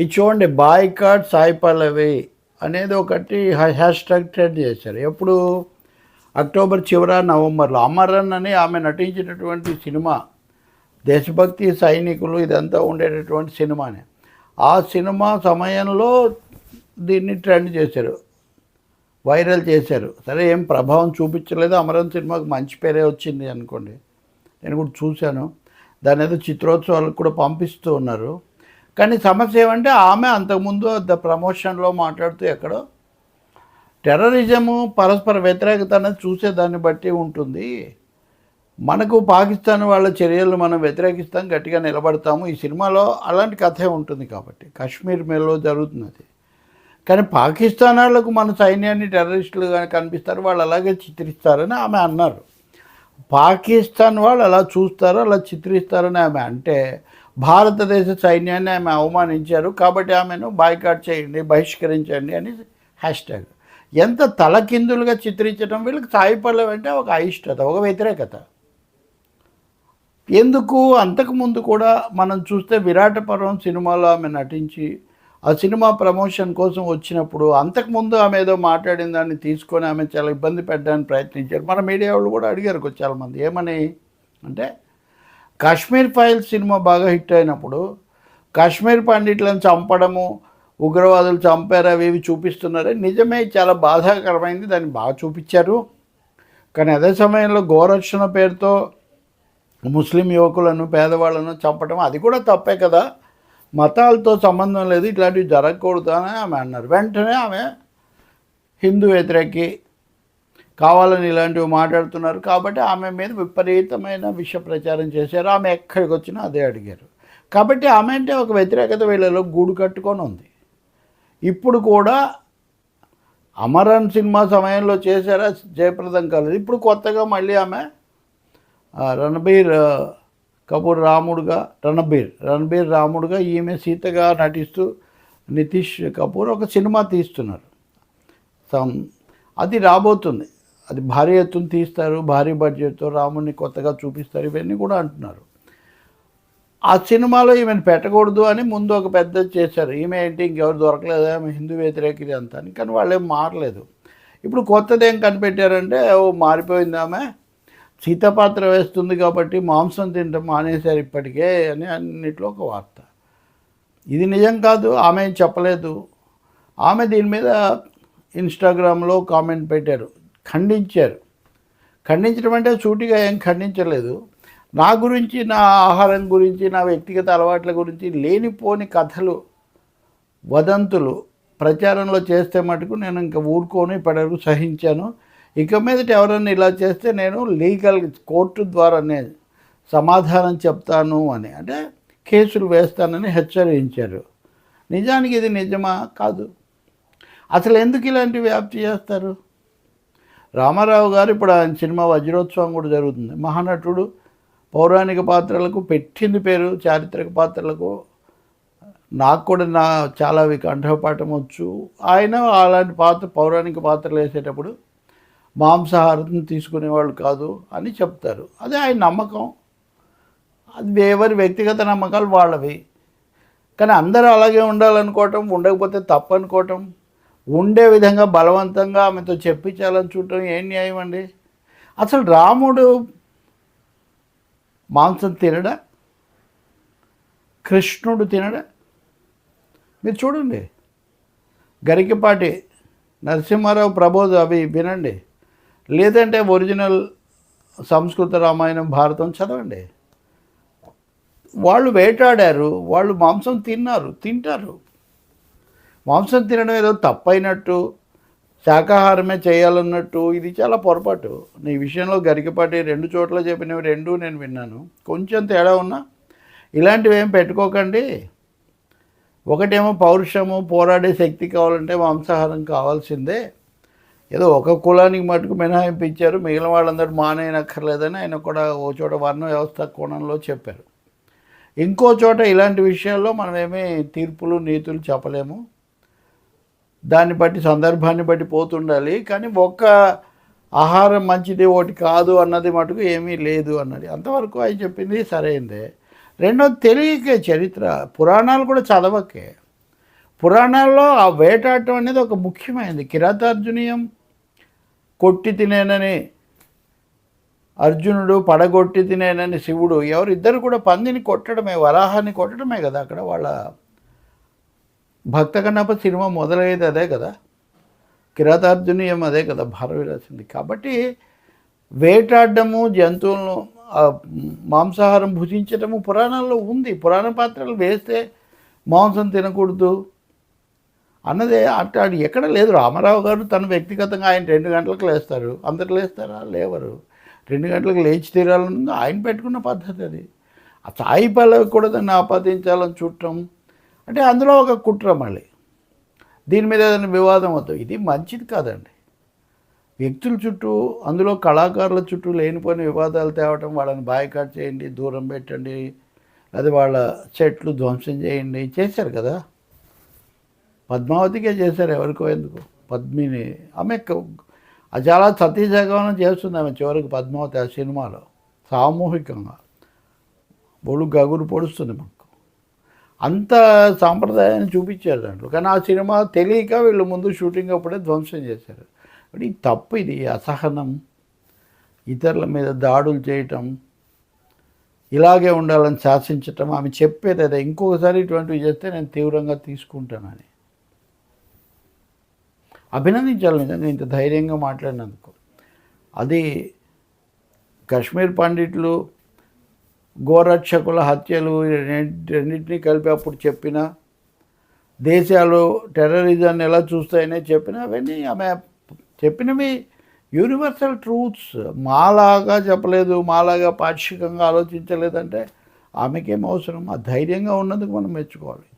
ఇది చూడండి బాయ్కాట్ సాయి పల్లవి అనేది ఒకటి హ్యాష్ ట్యాగ్ ట్రెండ్ చేశారు. ఎప్పుడు? అక్టోబర్ చివర నవంబర్లో. అమరన్ అని ఆమె నటించినటువంటి సినిమా దేశభక్తి సైనికులు ఇదంతా ఉండేటటువంటి సినిమానే. ఆ సినిమా సమయంలో దీన్ని ట్రెండ్ చేశారు వైరల్ చేశారు. సరే ఏం ప్రభావం చూపించలేదు. అమరన్ సినిమాకి మంచి పేరే వచ్చింది అనుకోండి. నేను కూడా చూశాను. దాని ఏదో చిత్రోత్సవాలకు కూడా పంపిస్తూ ఉన్నారు. కానీ సమస్య ఏమంటే ఆమె అంతకుముందు ద ప్రమోషన్లో మాట్లాడుతూ ఎక్కడో టెర్రరిజము పరస్పర వ్యతిరేకత అనేది చూసే దాన్ని బట్టి ఉంటుంది. మనకు పాకిస్తాన్ వాళ్ళ చర్యలు మనం వ్యతిరేకిస్తాం గట్టిగా నిలబడతాము. ఈ సినిమాలో అలాంటి కథే ఉంటుంది కాబట్టి కాశ్మీర్ మేలో జరుగుతున్నది. కానీ పాకిస్తాన్ వాళ్ళకు మన సైన్యాన్ని టెర్రరిస్టులుగా కనిపిస్తారు వాళ్ళు అలాగే చిత్రిస్తారని ఆమె అన్నారు. పాకిస్తాన్ వాళ్ళు అలా చూస్తారు అలా చిత్రిస్తారని ఆమె అంటే భారతదేశ సైన్యాన్ని ఆమె అవమానించారు కాబట్టి ఆమెను బాయ్కాట్ చేయండి బహిష్కరించండి అని హ్యాష్ ట్యాగ్ ఎంత తలకిందులుగా చిత్రించడం వీళ్ళకి సాయి అంటే ఒక అయిష్టత ఒక వ్యతిరేకత. ఎందుకు? అంతకుముందు కూడా మనం చూస్తే విరాట పర్వం సినిమాలో ఆమె నటించి ఆ సినిమా ప్రమోషన్ కోసం వచ్చినప్పుడు అంతకుముందు ఆమె ఏదో మాట్లాడిన దాన్ని తీసుకొని ఆమె చాలా ఇబ్బంది పెట్టడానికి ప్రయత్నించారు. మన మీడియా వాళ్ళు కూడా అడిగారు కొంచెం చాలామంది ఏమని? అంటే కాశ్మీర్ ఫైల్స్ సినిమా బాగా హిట్ అయినప్పుడు కాశ్మీర్ పండిట్లను చంపడము ఉగ్రవాదులు చంపారు అవి ఇవి చూపిస్తున్నారు. నిజమే చాలా బాధాకరమైంది. దాన్ని బాగా చూపించారు. కానీ అదే సమయంలో గోరక్షణ పేరుతో ముస్లిం యువకులను పేదవాళ్ళను చంపడం అది కూడా తప్పే కదా. మతాలతో సంబంధం లేదు. ఇట్లాంటివి జరగకూడదు అని ఆమె అన్నారు. వెంటనే ఆమె హిందూ వ్యతిరేకి కావాలని ఇలాంటివి మాట్లాడుతున్నారు కాబట్టి ఆమె మీద విపరీతమైన విష ప్రచారం చేశారు. ఆమె ఎక్కడికి వచ్చినా అదే అడిగారు. కాబట్టి ఆమె అంటే ఒక వ్యతిరేకత వీళ్ళలో గూడు కట్టుకొని ఉంది. ఇప్పుడు కూడా అమరన్ సినిమా సమయంలో చేశారా? జయప్రదం కాలేదు. ఇప్పుడు కొత్తగా మళ్ళీ ఆమె రణబీర్ కపూర్ రాముడుగా రణబీర్ రణబీర్ రాముడుగా ఈమె సీతగా నటిస్తూ నితీష్ కపూర్ ఒక సినిమా తీస్తున్నారు. అది రాబోతుంది. అది భారీ ఎత్తున తీస్తారు భారీ బడ్జెట్తో రాముడిని కొత్తగా చూపిస్తారు ఇవన్నీ కూడా అంటున్నారు. ఆ సినిమాలో ఈమెను పెట్టకూడదు అని ముందు ఒక పెద్ద చేశారు. ఈమె ఏంటి ఇంకెవరు దొరకలేదు ఆమె హిందూ వ్యతిరేకిది అంతా అని. కానీ వాళ్ళు ఏం మారలేదు. ఇప్పుడు కొత్తది ఏం కనిపెట్టారంటే ఓ మారిపోయింది ఆమె. సీతపాత్ర వేస్తుంది కాబట్టి మాంసం తినడం మానేశారు ఇప్పటికే అని అన్నిట్లో ఒక వార్త. ఇది నిజం కాదు ఆమె ఏం చెప్పలేదు. ఆమె దీని మీద ఇన్స్టాగ్రామ్లో కామెంట్ పెట్టారు. ఖండించారు. ఖండించడం అంటే సూటిగా ఏం ఖండించలేదు. నా గురించి నా ఆహారం గురించి నా వ్యక్తిగత అలవాట్ల గురించి లేనిపోని కథలు వదంతులు ప్రచారంలో చేస్తే మటుకు నేను ఇంకా ఊరుకోను ఇప్పటివరకు సహించాను. ఇక మీదట ఎవరైనా ఇలా చేస్తే నేను లీగల్ కోర్టు ద్వారానే సమాధానం చెప్తాను అని. అంటే కేసులు వేస్తానని హెచ్చరించారు. నిజానికి ఇది నిజమా? కాదు. అసలు ఎందుకు ఇలాంటి వ్యాప్తి చేస్తారు? రామారావు గారు ఇప్పుడు ఆయన సినిమా వజ్రోత్సవం కూడా జరుగుతుంది. మహానటుడు పౌరాణిక పాత్రలకు పెట్టింది పేరు చారిత్రక పాత్రలకు. నాకు కూడా నా చాలా కంఠపాఠం వచ్చు. ఆయన అలాంటి పాత్ర పౌరాణిక పాత్రలు వేసేటప్పుడు మాంసాహారం తీసుకునేవాళ్ళు కాదు అని చెప్తారు. అదే ఆయన నమ్మకం. అది ఎవరి వ్యక్తిగత నమ్మకాలు వాళ్ళవి. కానీ అందరూ అలాగే ఉండాలనుకోవటం ఉండకపోతే తప్పు అనుకోవటం ఉండే విధంగా బలవంతంగా ఆమెతో చెప్పించాలని చూడటం ఏం న్యాయం అండి? అసలు రాముడు మాంసం తినడా? కృష్ణుడు తినడా? మీరు చూడండి. గరికపాటి నరసింహారావు ప్రబోధ అవి వినండి. లేదంటే ఒరిజినల్ సంస్కృత రామాయణం భారతం చదవండి. వాళ్ళు వేటాడారు వాళ్ళు మాంసం తిన్నారు తింటారు. మాంసం తినడం ఏదో తప్పైనట్టు శాకాహారమే చేయాలన్నట్టు ఇది చాలా పొరపాటు. నీ విషయంలో గరికపాటి రెండు చోట్ల చెప్పినవి రెండు నేను విన్నాను. కొంచెం తేడా ఉన్నా ఇలాంటివి ఏం పెట్టుకోకండి. ఒకటేమో పౌరుషము పోరాడే శక్తి కావాలంటే మాంసాహారం కావాల్సిందే. ఏదో ఒక కులానికి మటుకు మినహాయింపు ఇచ్చారు మిగిలిన వాళ్ళందరూ మానేయనక్కర్లేదని ఆయన కూడా ఓ చోట వర్ణ వ్యవస్థ కోణంలో చెప్పారు. ఇంకో చోట ఇలాంటి విషయాల్లో మనమేమీ తీర్పులు నీతులు చెప్పలేము. దాన్ని బట్టి సందర్భాన్ని బట్టి పోతుండాలి. కానీ ఒక్క ఆహారం మంచిది ఒకటి కాదు అన్నది మటుకు ఏమీ లేదు అన్నది. అంతవరకు ఆయన చెప్పింది సరైందే. రెండోది తెలియకే చరిత్ర. పురాణాలు కూడా చదవకే. పురాణాల్లో ఆ వేటాడటం అనేది ఒక ముఖ్యమైనది. కిరాతార్జునీయం కొట్టి తినేనని అర్జునుడు పడగొట్టి తినేనని శివుడు ఎవరిద్దరు కూడా పందిని కొట్టడమే వరాహాన్ని కొట్టడమే కదా అక్కడ వాళ్ళ భక్త కన్నప్ప సినిమా మొదలయ్యేది అదే కదా. కిరాతార్జునీయం అదే కదా భారవిరాసింది కాబట్టి వేటాడము జంతువులను మాంసాహారం భుజించటము పురాణాల్లో ఉంది. పురాణ పాత్రలు వేస్తే మాంసం తినకూడదు. అన్నదే అట్లాడు ఎక్కడ లేదు. రామారావు గారు తన వ్యక్తిగతంగా ఆయన రెండు గంటలకు లేస్తారు. అందరు లేస్తారా? లేవరు. రెండు గంటలకు లేచి తీరాలని ఆయన పెట్టుకున్న పద్ధతి అది. ఆ సాయి పల్లవి కూడా దాన్ని ఆపాదించాలని చూడటం అంటే అందులో ఒక కుట్ర మళ్ళీ. దీని మీద ఏదైనా వివాదం అవుతాం ఇది మంచిది కాదండి. వ్యక్తుల చుట్టూ అందులో కళాకారుల చుట్టూ లేనిపోయిన వివాదాలు తేవటం వాళ్ళని బాయ్కాట్ చేయండి దూరం పెట్టండి అది వాళ్ళ చెట్లు ధ్వంసం చేయండి చేశారు కదా? పద్మావతికే చేశారు ఎవరికో ఎందుకు? పద్మిని. ఆమె అది చాలా సతీజగవనం చేస్తుంది ఆమె చివరికి పద్మావతి ఆ సినిమాలో. సామూహికంగా. బొడు గగురు పొడుస్తుంది మనం అంత సాంప్రదాయాన్ని చూపించారు దాంట్లో కానీ ఆ సినిమా తెలియక వీళ్ళు ముందు షూటింగ్ అప్పుడే ధ్వంసం చేశారు. ఈ ఇది తప్పు ఇది అసహనం ఇతరుల మీద దాడులు చేయటం ఇలాగే ఉండాలని శాసించటం ఆమె చెప్పేది అదే. ఇంకొకసారి ఇటువంటివి చేస్తే నేను తీవ్రంగా తీసుకుంటానని. అభినందించాలి నిజంగా ఇంత ధైర్యంగా మాట్లాడినందుకు. అది కాశ్మీర్ పండిట్లు గోరక్షకుల హత్యలు రెండింటినీ కలిపి అప్పుడు చెప్పిన దేశాలు టెర్రరిజాన్ని ఎలా చూస్తాయనే చెప్పిన అవన్నీ ఆమె చెప్పినవి యూనివర్సల్ ట్రూత్స్. మాలాగా చెప్పలేదు మాలాగా పాక్షికంగా ఆలోచించలేదంటే ఆమెకేం అవసరం? ఆ ధైర్యంగా ఉన్నందుకు మనం మెచ్చుకోవాలి.